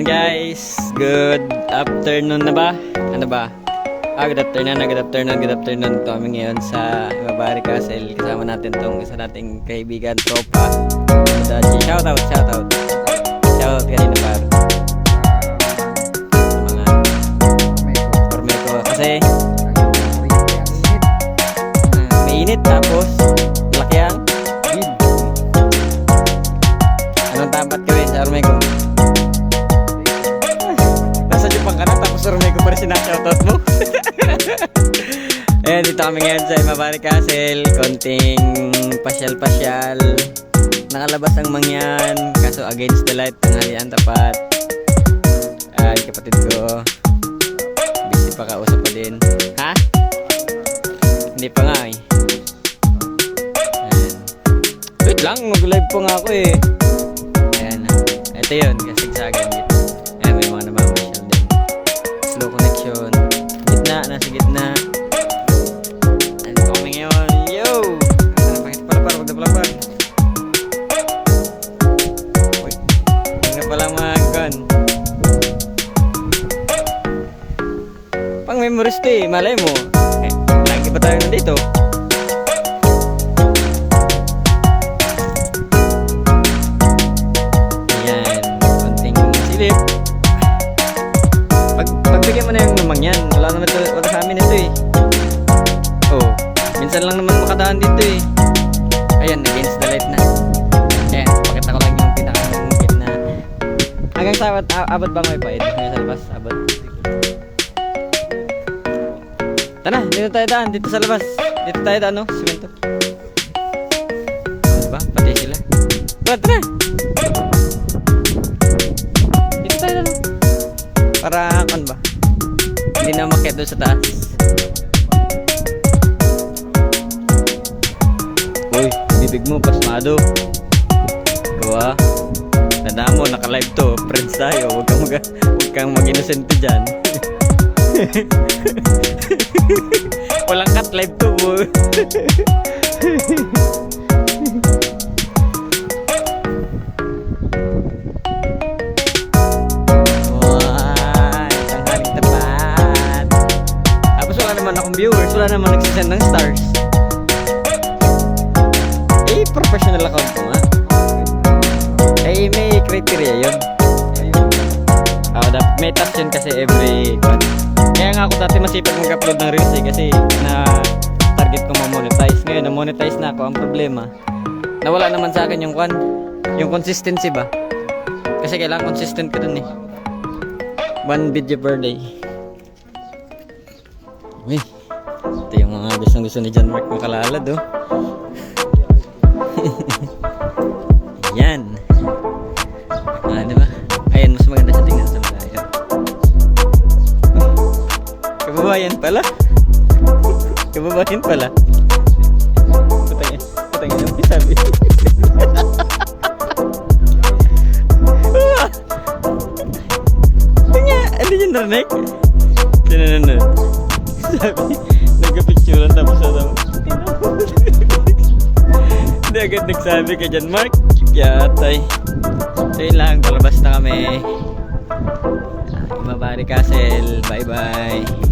And guys, good afternoon na ba? Ano ba? Ah, good afternoon na, good afternoon, good afternoon. Ito kami ngayon sa Mabari Castle. Kasama natin tong isa nating kaibigan, tropa. Dachi. Shout out, shout out. Shout out kanina par. Sa mga Ormeco. Kasi ah, may init tapos malaki wind. Anong dapat gawin sa Ormeco? Sinashoutout mo. Ayan, dito kami ngayon sa Imabari Castle. Konting pasyal-pasyal. Nakalabas ang mangyan. Kaso against the light, tanghalian tapat. Ay, kapatid ko. Busy pa kausap pa din. Ha? Hindi pa nga eh. Ayan. Wait lang, mag-live po nga ako eh. Ayan. Ito yun, kasigsagan memories to eh, malay mo. Eh, lagi pa tayo nandito. Ayan, konting silip. Pag, pagbigyan mo na yung lumang yan, wala naman ito, wala sa amin ito eh. Oh, minsan lang naman makadaan dito eh. Ayan, against the light na. Ayan, pakita ko lang yung pinakang gitna. Hanggang sa abot, abot ba may paid? Hanggang sa labas, abot. Tara, dito tayo daan, dito sa labas. Dito tayo daan, no? Simento. Diba? Pati sila. Tara, tara! Dito tayo daan. Para, kan ba? Hindi na umakyat doon sa taas. Uy, bibig mo, pasmado. Gawa. Tandaan mo, naka-live to. Friends tayo. Huwag kang mag huwag kang mag-inosente dyan. Walang cut live to. viewers. Wala naman nagsisend ng stars. Eh, professional account ko nga. Eh, may criteria yun. Ah, dapat may task yun kasi every nga ako dati masipag mag-upload ng reels eh kasi na target ko ma-monetize. Ngayon, na-monetize na ako. Ang problema, nawala naman sa akin yung kwan, yung consistency ba? Kasi kailangan consistent ka dun eh. One video per day. Uy, ito yung mga gustong gusto ni John Mark makalalad oh. Yan. Pala. Kababayan pala. Putang ina. Putang ina. May sabi. Ah! Nga, ano yun narinig? Sinanunod. Sabi, nagka-picturean tapos sa Hindi agad nagsabi kay John Mark. Yatay. So yun lang, palabas na kami. Imabari Castle. Bye bye.